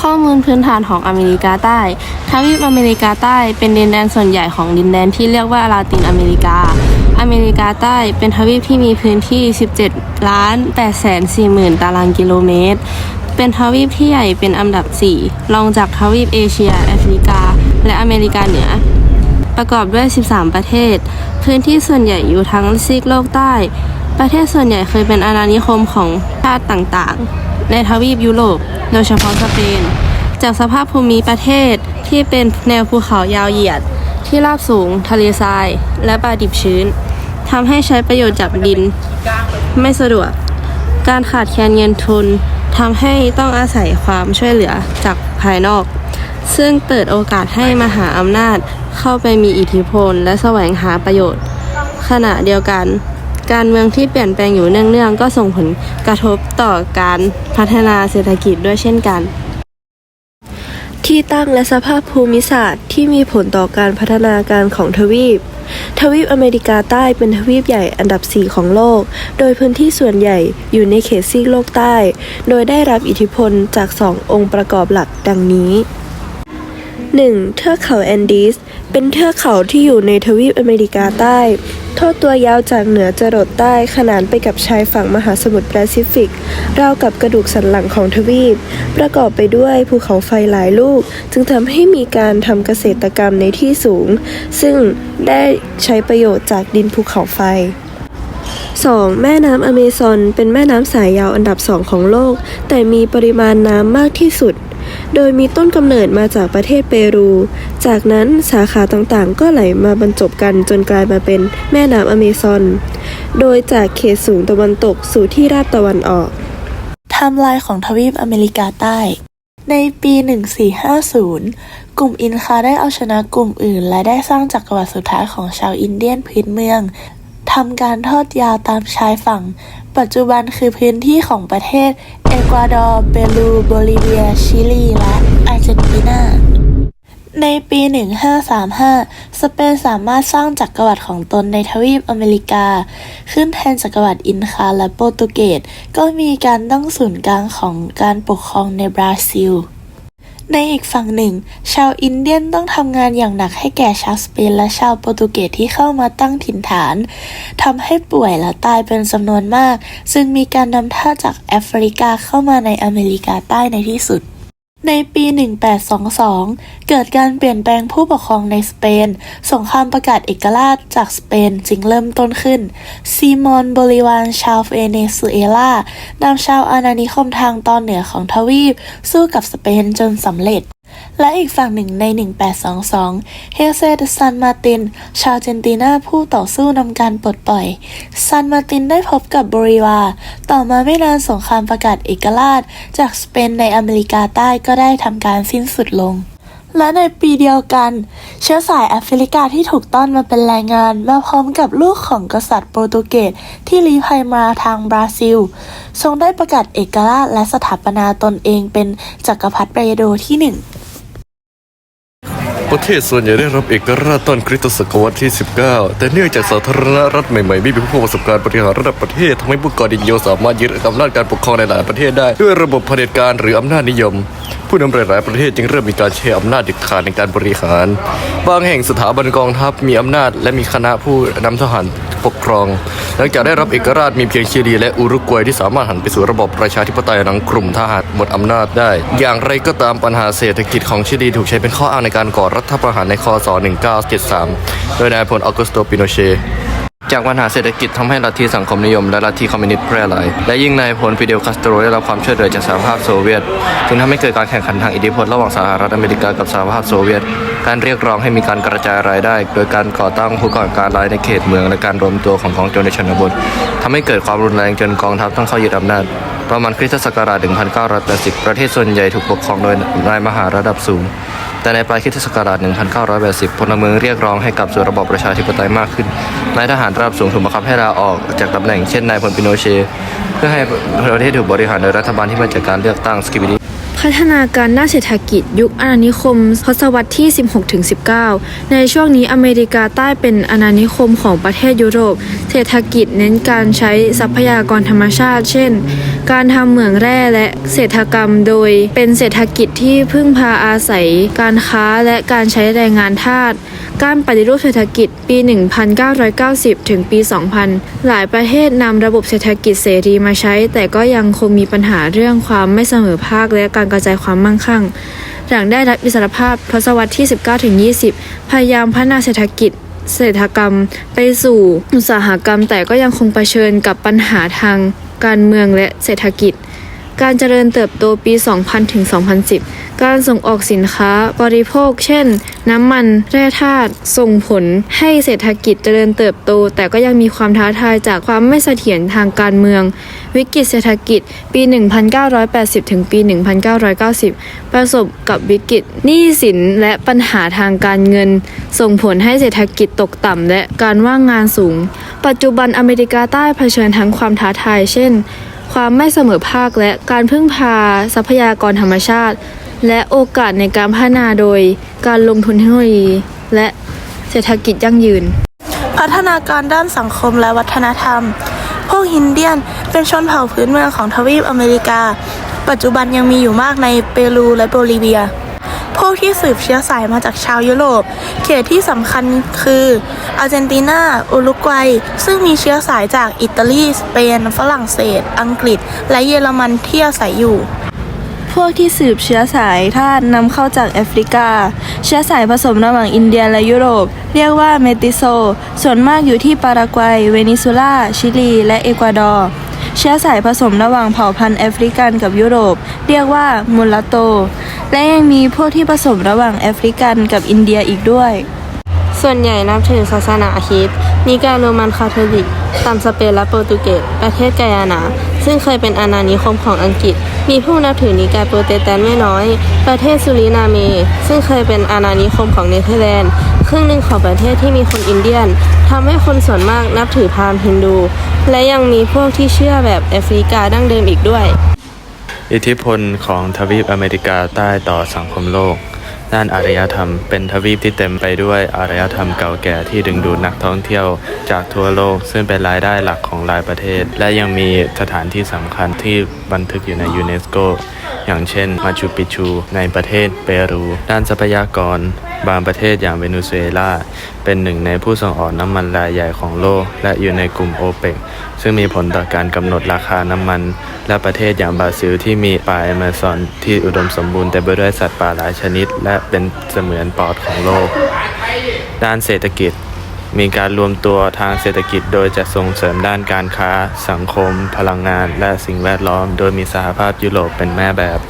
ข้อมูลพื้นฐานของอเมริกาใต้ทวีปอเมริกาใต้เป็นดินแดนส่วนใหญ่ของดินแดนที่เรียกว่าลาตินอเมริกา อเมริกาใต้เป็นทวีปที่มีพื้นที่ 17ล้าน8แสน4หมื่นตารางกิโลเมตร เป็นทวีปที่ใหญ่เป็นอันดับ 4 รองจากทวีปเอเชีย แอฟริกา และอเมริกาเหนือ ประกอบด้วย 13 ประเทศ พื้นที่ส่วนใหญ่อยู่ทั้งซีกโลกใต้ ประเทศส่วนใหญ่เคยเป็นอาณานิคมของชาติต่างๆ ในทวีปยุโรป โดยเฉพาะสเปน จากสภาพภูมิประเทศที่เป็นแนวภูเขายาวเหยียด ที่ราบสูง ทะเลทราย และป่าดิบชื้นทำให้ใช้ประโยชน์จากดิน ไม่สะดวก การขาดแคลนเงินทุนทำให้ต้องอาศัยความช่วยเหลือจากภายนอก ซึ่งเปิดโอกาสให้มหาอำนาจเข้าไปมีอิทธิพลและแสวงหาประโยชน์ ขณะเดียวกัน การเมืองที่เปลี่ยนแปลงอยู่เนื่องๆ ก็ส่งผลกระทบต่อการพัฒนาเศรษฐกิจด้วยเช่นกัน ที่ตั้งและสภาพภูมิศาสตร์ที่มีผลต่อการพัฒนาการของทวีป ทวีปอเมริกาใต้เป็นทวีปใหญ่อันดับ 4 ของโลก โดยพื้นที่ส่วนใหญ่อยู่ในเขตซีกโลกใต้ โดยได้รับอิทธิพลจาก 2 องค์ประกอบหลักดังนี้ 1. เทือกเขาแอนดีส เป็นเทือกเขาที่อยู่ในทวีปอเมริกาใต้ ทอดตัวยาวจากเหนือจรดใต้ขนานไปกับชายฝั่งมหาสมุทรแปซิฟิก ราวกับกระดูกสันหลังของทวีป ประกอบไปด้วยภูเขาไฟหลายลูก จึงทำให้มีการทำเกษตรกรรมในที่สูง ซึ่งได้ใช้ประโยชน์จากดินภูเขาไฟ 2. แม่น้ำอเมซอน เป็นแม่น้ำสายยาวอันดับสองของโลก แต่มีปริมาณน้ำมากที่สุด โดยมีต้นกำเนิดมาจากประเทศเปรู จากนั้นสาขาต่างๆ ก็ไหลมาบรรจบกันจนกลายมาเป็นแม่น้ำอเมซอน โดยจากเขตสูงตะวันตกสู่ที่ราบตะวันออกไทม์ไลน์ของทวีปอเมริกาใต้ ในปี 1450 กลุ่มอินคาได้เอาชนะกลุ่มอื่น และได้สร้างจักรวรรดิสุดท้ายของชาวอินเดียนพื้นเมืองทำการทอดยาวตามชายฝั่ง ปัจจุบันคือพื้นที่ของประเทศ เอกวาดอร์ เปรูโบลิเวีย ชิลี และอาร์เจนตินา ในปี 1535 สเปนสามารถสร้างจักรวรรดิของตนในทวีปอเมริกา ขึ้นแทนจักรวรรดิอินคาและโปรตุเกส ก็มีการตั้งศูนย์กลางของการปกครองในบราซิล ในอีกฝั่งหนึ่ง ชาวอินเดียนต้องทำงานอย่างหนักให้แก่ชาวสเปนและชาวโปรตุเกสที่เข้ามาตั้งถิ่นฐานทำให้ป่วยและตายเป็นจำนวนมาก ซึ่งมีการนำท่าจากแอฟริกาเข้ามาในอเมริกาใต้ในที่สุด ในปี 1822 เกิดการเปลี่ยนแปลงผู้ปกครองในสเปน สงครามประกาศเอกราชจากสเปนจึงเริ่มต้นขึ้น ซีมอนโบลิวานชาวเวเนซุเอลานำชาวอาณานิคมทางตอนเหนือของทวีป สู้กับสเปนจนสำเร็จ และอีกฝั่งหนึ่งใน 1822 เฮเซเดซันมาติน ชาวเจนตินาผู้ต่อสู้นำการปลดปล่อย ซันมาตินได้พบกับบริวา ต่อมาไม่นานสงครามประกาศเอกราช จากสเปนในอเมริกาใต้ก็ได้ทำการสิ้นสุดลงและในปีเดียวกัน เชื้อสายแอฟริกาที่ถูกต้อนมาเป็นแรงงาน มาพร้อมกับลูกของกษัตริย์โปรตุเกสที่ลี้ภัยมาทางบราซิล ทรงได้ประกาศเอกราชและสถาปนาตนเองเป็นจักรพรรดิเปโดที่หนึ่ง ประเทศส่วนใหญ่ได้รับเอกราชต้นคริสตศตวรรษที่ 19 แต่เนื่องจากสาธารณรัฐใหม่ๆไม่มีผู้ประสบการณ์บริหารระดับประเทศทำให้ผู้ก่อดินโยสามารถยึดอำนาจการปกครองในหลายประเทศได้ ด้วยระบบเผด็จการหรืออำนาจนิยม ผู้นำหลายๆประเทศจึงเริ่มมีการใช้อำนาจเด็ดขาดในการบริหาร บางแห่งสถาบันกองทัพมีอำนาจและมีคณะผู้นำทหารปกครอง หลังจากได้รับเอกราชมีเพียงชิลีและอุรุกวัยที่สามารถหันไปสู่ระบบประชาธิปไตยหลังกลุ่มทหารหมดอำนาจได้ อย่างไรก็ตามปัญหาเศรษฐกิจของชิลีถูกใช้เป็นข้ออ้างในการก่อรัฐประหารในคศ 1973 โดยนายพลออกุสโตปิโนเชจากปัญหาเศรษฐกิจทำให้ลัทธิสังคมนิยมและลัทธิคอมมิวนิสต์แพร่หลาย และยิ่งนายพลฟิเดลคาสโตรได้รับความช่วยเหลือจากสหภาพโซเวียต จึงทำให้เกิดการแข่งขันทางอิทธิพลระหว่างสหรัฐอเมริกากับสหภาพโซเวียต การเรียกร้องให้มีการกระจายรายได้ โดยการก่อตั้งผู้ก่อการร้ายในเขตเมืองและการรวมตัวของกองโจรในชนบททำให้เกิดความรุนแรงจนกองทัพต้องเข้ายึดอำนาจประมาณคริสตศักราช 1980 ประเทศส่วนใหญ่ถูกปกครองโดยนายมหาระดับสูง แต่ในปลายคริสตศักราช 1980 พลเมืองเรียกร้องให้กลับสู่ระบอบประชาธิปไตยมากขึ้น นายทหารระดับสูงถูกบังคับให้ลาออกจากตำแหน่งเช่นนายพลปิโนเช เพื่อให้ประเทศถูกบริหารโดยรัฐบาลที่มาจากการเลือกตั้งสกิบิดี พัฒนาการด้านเศรษฐกิจยุคอาณานิคมทศวรรษที่ 16-19 ในช่วงนี้อเมริกาใต้เป็นอาณานิคมของประเทศยุโรป เศรษฐกิจเน้นการใช้ทรัพยากรธรรมชาติ เช่น การทำเหมืองแร่และเศรษฐกรรมโดยเป็นเศรษฐกิจที่พึ่งพาอาศัย การค้าและการใช้แรงงานทาสการปฏิรูปเศรษฐกิจปี 1990 ถึงปี 2000 หลายประเทศนำระบบเศรษฐกิจเสรีมาใช้ แต่ก็ยังคงมีปัญหาเรื่องความไม่เสมอภาคและการกระจายความมั่งคั่ง หลังได้รับอิสรภาพทศวรรษที่ 19ถึง20พยายามพัฒนาเศรษฐกิจเศรษฐกรรมไปสู่อุตสาหกรรม แต่ก็ยังคงเผชิญกับปัญหาทางการเมืองและเศรษฐกิจ การเจริญเติบโตปี 2000 ถึง 2010 การส่งออกสินค้าบริโภค เช่น น้ำมันแร่ธาตุส่งผลให้เศรษฐกิจเจริญเติบโต แต่ก็ยังมีความท้าทายจากความไม่เสถียรทางการเมือง วิกฤตเศรษฐกิจปี 1980 ถึงปี 1990 ประสบกับวิกฤตหนี้สินและปัญหาทางการเงิน ส่งผลให้เศรษฐกิจตกต่ำและการว่างงานสูง ปัจจุบันอเมริกาใต้เผชิญทั้งความท้าทาย เช่น ความไม่เสมอภาคและการพึ่งพาทรัพยากรธรรมชาติ และโอกาสในการพัฒนาโดยการลงทุนเทคโนโลยี และเศรษฐกิจยั่งยืน พัฒนาการด้านสังคมและวัฒนธรรม พวกฮินเดียนเป็นชนเผ่าพื้นเมืองของทวีปอเมริกา ปัจจุบันยังมีอยู่มากในเปรูและโบลิเวีย พวกที่สืบเชื้อสายมาจากชาวยุโรป เขตที่สำคัญคืออาร์เจนตินา อุรุกวัย ซึ่งมีเชื้อสายจากอิตาลี สเปน ฝรั่งเศส อังกฤษ และเยอรมันที่อาศัยอยู่ พวกที่สืบเชื้อสายทาสนำเข้าจากแอฟริกา เชื้อสายผสมระหว่างอินเดียและยุโรป เรียกว่าเมติโซ ส่วนมากอยู่ที่ปารากวัย เวนิซุลา ชิลี และเอกวาดอร์ เชื้อสายผสมระหว่างเผ่าพันธุ์แอฟริกันกับยุโรป เรียกว่ามุลลาโต และยังมีพวกที่ผสมระหว่างแอฟริกันกับอินเดียอีกด้วย ส่วนใหญ่นับถือศาสนาคริสต์นิกายโรมันคาทอลิก ตามสเปนและโปรตุเกสประเทศไกอานา ซึ่งเคยเป็นอาณานิคมของอังกฤษ มีผู้นับถือนิกายโปรเตสแตนต์ไม่น้อย ประเทศสุรินาเม ซึ่งเคยเป็นอาณานิคมของเนเธอร์แลนด์ครึ่งหนึ่งของประเทศที่มีคนอินเดียนทำให้คนส่วนมากนับถือพราหมณ์ฮินดู และยังมีพวกที่เชื่อแบบแอฟริกาดั้งเดิมอีกด้วย อิทธิพลของทวีปอเมริกาใต้ต่อสังคมโลก ด้านอารยธรรม เป็นทวีปที่เต็มไปด้วยอารยธรรมเก่าแก่ที่ดึงดูดนักท่องเที่ยวจากทั่วโลก ซึ่งเป็นรายได้หลักของหลายประเทศ และยังมีสถานที่สำคัญที่บันทึกอยู่ในยูเนสโก อย่างเช่น มาชูปิชูในประเทศเปรู ด้านทรัพยากร บางประเทศอย่างเวเนซุเอลา เป็นหนึ่งในผู้ส่งออกน้ำมันรายใหญ่ของโลก และอยู่ในกลุ่มโอเปกซึ่งมีผลต่อการกำหนดราคาน้ำมัน และประเทศอย่างบราซิลที่มีป่าแอมะซอนที่อุดมสมบูรณ์เต็มไปด้วยสัตว์ป่าหลายชนิด และเป็นเสมือนปอดของโลก ด้านเศรษฐกิจมีการรวมตัวทางเศรษฐกิจโดยจะส่งเสริมด้านการค้า สังคม พลังงาน และสิ่งแวดล้อม โดยมีสหภาพยุโรปเป็นแม่แบบ